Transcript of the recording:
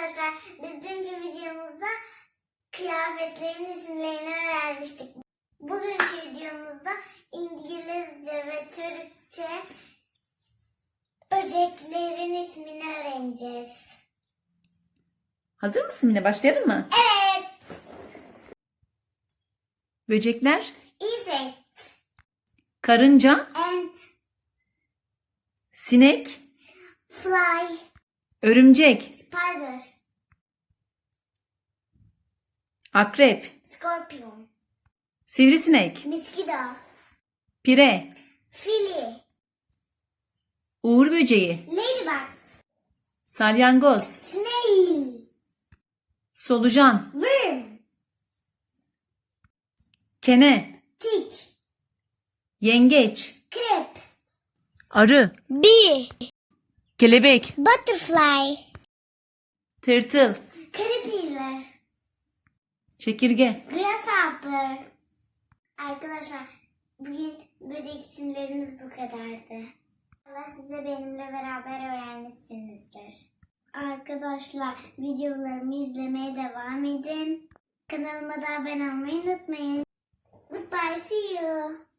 Arkadaşlar dünkü videomuzda kıyafetlerin isimlerini öğrenmiştik. Bugünkü videomuzda İngilizce ve Türkçe böceklerin ismini öğreneceğiz. Hazır mısın Mine? Başlayalım mı? Evet. Böcekler, Insect, karınca, ant, sinek, fly, örümcek, spider, akrep, scorpion, sivrisinek, mosquito, pire, fili, uğur böceği, ladybug, salyangoz, snail, solucan, worm, kene, tick, yengeç, crab, arı, bee, kelebek, butterfly, tırtıl, caterpillar, çekirge. grasshopper. Arkadaşlar bugün böcek isimlerimiz bu kadardı. Allah siz de benimle beraber öğrenmişsinizdir. Arkadaşlar videolarımı izlemeye devam edin. Kanalıma da abone olmayı unutmayın. Goodbye, see you.